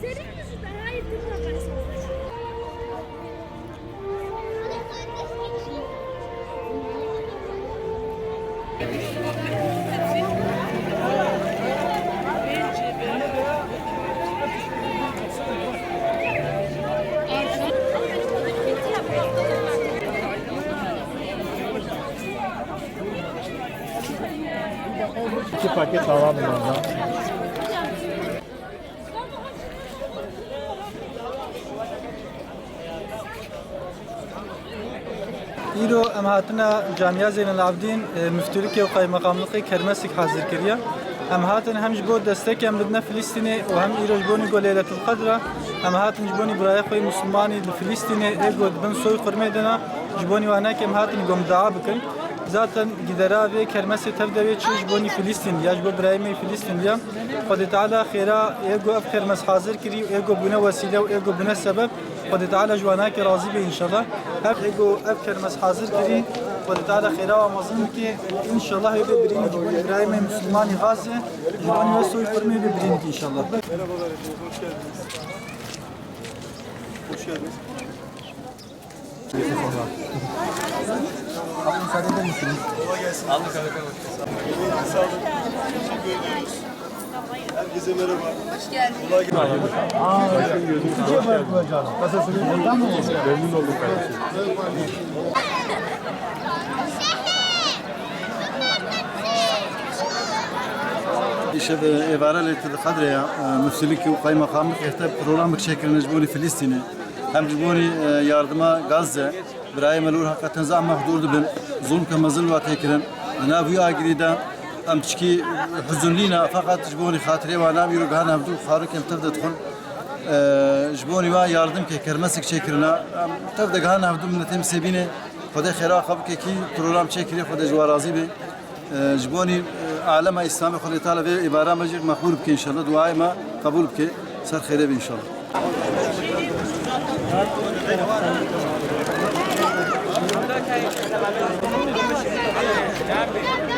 Senin yüzünden hayır dinle ben sana. İki paket alalım ondan. Îro em hatina camiya Zênel Avdîn e, müftülükê û qaymeqamlıqê kermesek hazir kiriye. Em hatin hem ji bo destekem bidine Filîstînê û hem îro ji bonî Golêletul Qedra em hatin ji bonî biraya xwe musulmanî li Filîstînê êgo dibin soy xurmê dina ji bonî wan em zaten gidera ve kermesi tevde ve çiş boni Filistin ya bu Brahimi Filistin ya Khudi Teala khira ego af kermes hazır kiri ego buna vesile ego buna sebep Khudi Teala jwana ki razı be inşallah hep ego af kermes hazır kiri Khudi Teala khira ve mazlum ki inşallah ego birini boni Brahimi Müslümani gazi boni ve soy kurmi ve birini inşallah Merhabalar hoş geldiniz. Hoş geldiniz. Müsaade eder misiniz? Kolay gelsin. Aldık aldık Sağ olun. Teşekkür ediyoruz. Herkese merhaba. Hoş geldiniz. Kolay gelsin. İkiye bırakılacağız. Kasasını buradan mı olacak? Memnun olduk kardeşim. İşte evara leti kadre ya müfsilik ve kaymakamlık işte program şeklinde jbuni Filistin'i hem jbuni yardıma Gazze Ibrahim Elur hakikaten zam mahdurdu bin zulm kemazıl ve tekirin navi agirida am çiki huzunlina fakat jbuni hatire ve nam yürü gana abdul faruk em tevde tkun jbuni ve yardım ke kermesik çekirina tevde gana abdul minnetem sebine خدا خیره خب که کی پروگرام چکری خدا جوار راضی به جبونی عالم اسلامی خدا تعالی به عبارة مجر مقبول بك ان شاء الله دعای ما قبول بك سر خیره به ان Thank you.